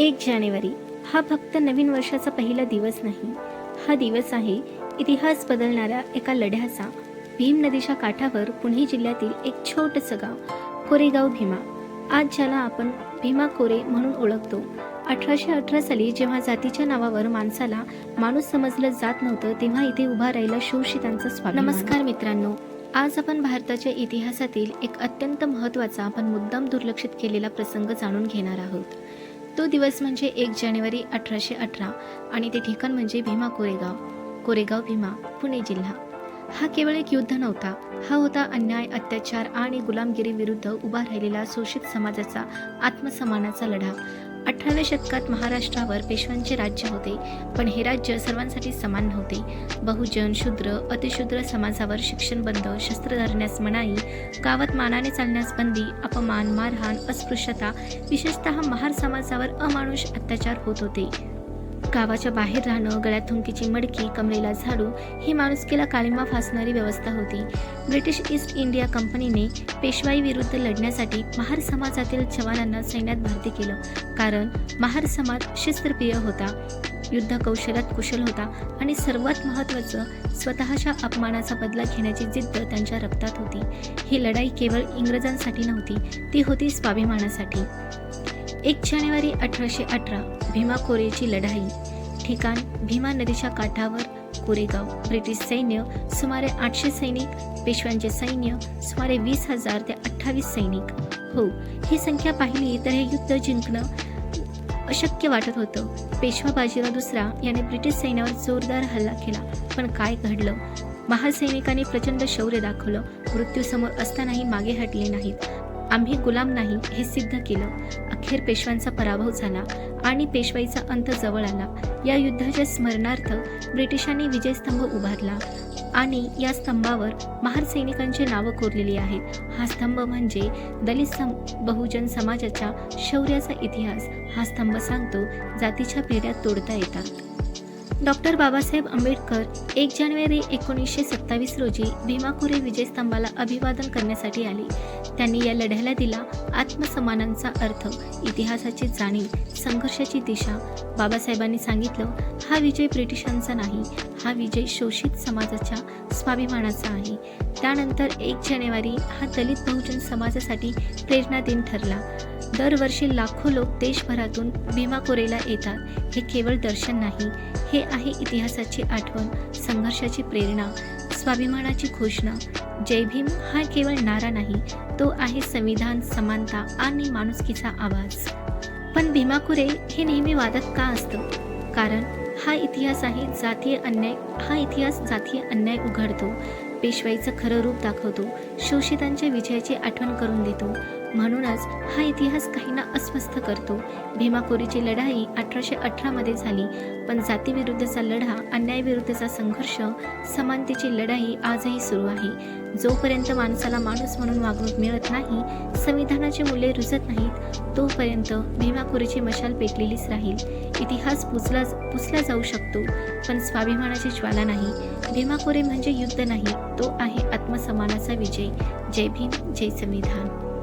एक जानेवारी. हा फक्त नवीन वर्षाचा पहिला दिवस नाही. हा दिवस आहे इतिहास बदलणाऱ्या एका लढ्याचा. भीम नदीच्या काठावर पुणे जिल्ह्यातील एक छोटंसं गाव कोरेगाव भीमा. आज ज्याला आपण भीमा कोरे म्हणून ओळखतो. अठराशे अठरा साली जेव्हा जातीच्या नावावर माणसाला माणूस समजलं जात नव्हतं तेव्हा इथे उभा राहिला शिवशितांचा स्वाभिमान. नमस्कार मित्रांनो. आज आपण भारताच्या इतिहासातील एक अत्यंत महत्त्वाचा आपण मुद्दाम दुर्लक्षित केलेला प्रसंग जाणून घेणार आहोत. तो दिवस म्हणजे एक जानेवारी अठराशे अठरा आणि ते ठिकाण म्हणजे भीमा कोरेगाव. कोरेगाव भीमा पुणे जिल्हा. हा केवळ एक युद्ध नव्हता. हा होता अन्याय अत्याचार आणि गुलामगिरी विरुद्ध उभा राहिलेला शोषित समाजाचा आत्मसमानाचा लढा. अठराव्या शतकात महाराष्ट्रावर पेशव्यांचे राज्य होते पण हे राज्य सर्वांसाठी समान नव्हते. बहुजन शूद्र अतिशूद्र समाजावर शिक्षण बंद शस्त्र धरण्यास मनाई गावात मानाने चालण्यास बंदी अपमान मारहाण अस्पृश्यता विशेषतः महार समाजावर अमानुष अत्याचार होत होते. गावाच्या बाहेर राहणं गळ्यात थुंकीची मडकी कमरेला झाडू ही माणुसकीला काळिमा फासणारी व्यवस्था होती. ब्रिटिश ईस्ट इंडिया कंपनीने पेशवाई विरुद्ध लढण्यासाठी महार समाजातील जवानांना सैन्यात भरती केलं. कारण महार समाज शिस्त्रप्रिय होता युद्ध कौशल्यात कुशल होता आणि सर्वात महत्त्वाचं स्वतःच्या अपमानाचा बदला घेण्याची जिद्द त्यांच्या रक्तात होती. ही लढाई केवळ इंग्रजांसाठी नव्हती ती होती स्वाभिमानासाठी. एक जानेवारी अठराशे अठरा भीमा कोरेची लढाई. ठिकाण भीमा नदीच्या काठावर कोरेगाव. ब्रिटिश सैन्य सुमारे आठशे सैनिक. पेशव्यांचे सैन्य सुमारे वीस हजार ते अठ्ठावीस सैनिक. हो ही संख्या पाहिली तर हे युद्ध जिंकणं अशक्य वाटत होतं. पेशवा बाजीराव दुसरा याने ब्रिटिश सैन्यावर जोरदार हल्ला केला. पण काय घडलं? महासैनिकांनी प्रचंड शौर्य दाखवलं. मृत्यूसमोर असतानाही मागे हटले नाहीत. आम्ही गुलाम नाही हे सिद्ध केलं. अखेर पेशव्यांचा पराभव झाला आणि पेशवाईचा अंत जवळ आला. या युद्धाच्या स्मरणार्थ ब्रिटिशांनी विजयस्तंभ उभारला आणि या स्तंभावर महार सैनिकांची नावं कोरलेली आहेत. हा स्तंभ म्हणजे दलित सम बहुजन समाजाच्या शौर्याचा इतिहास. हा स्तंभ सांगतो जातीच्या पिढ्या तोडता येतात. डॉक्टर बाबासाहेब आंबेडकर एक जानेवारी एकोणीसशे सत्तावीस रोजी भीमाखोरे विजयस्तंभाला अभिवादन करण्यासाठी आले. त्यांनी या लढ्याला दिला आत्मसमानांचा अर्थ इतिहासाची जाणीव संघर्षाची दिशा. बाबासाहेबांनी सांगितलं हा विजय ब्रिटिशांचा नाही हा विजय शोषित समाजाच्या स्वाभिमानाचा आहे. त्यानंतर एक जानेवारी हा दलित बहुजन समाजासाठी प्रेरणा दिन ठरला. दरवर्षी लाखो लोक देशभरातून भीमाकोरेला येतात. हे केवळ दर्शन नाही हे आहे इतिहासाची आठवण संघर्षाची प्रेरणा स्वाभिमानाची घोषणा. जय भीम हा केवळ नारा नाही तो आहे संविधान समानता आणि माणुसकीचा आवाज. पण भीमा कोरे हे नेहमी वादात का असतं? कारण हा इतिहास आहे जातीय अन्याय हा इतिहास जातीय अन्याय उघडतो पेशवाईचं खरं रूप दाखवतो शोषितांच्या विजयाची आठवण करून देतो म्हणूनच हा इतिहास काहींना अस्वस्थ करतो. भीमाकोरीची लढाई अठराशे अठरामध्ये झाली. पण जातीविरुद्धचा लढा अन्यायविरुद्धचा संघर्ष समानतेची लढाई आजही सुरू आहे. जोपर्यंत माणसाला माणूस म्हणून वागणूक मिळत नाही संविधानाची मूल्ये रुजत नाहीत तोपर्यंत भीमाकोरीची मशाल पेटलेलीच राहील. इतिहास पुसला पुसला जाऊ शकतो पण स्वाभिमानाची ज्वाला नाही. भीमाखोरी म्हणजे युद्ध नाही तो आहे आत्मसमानाचा विजय. जय भीम जय संविधान.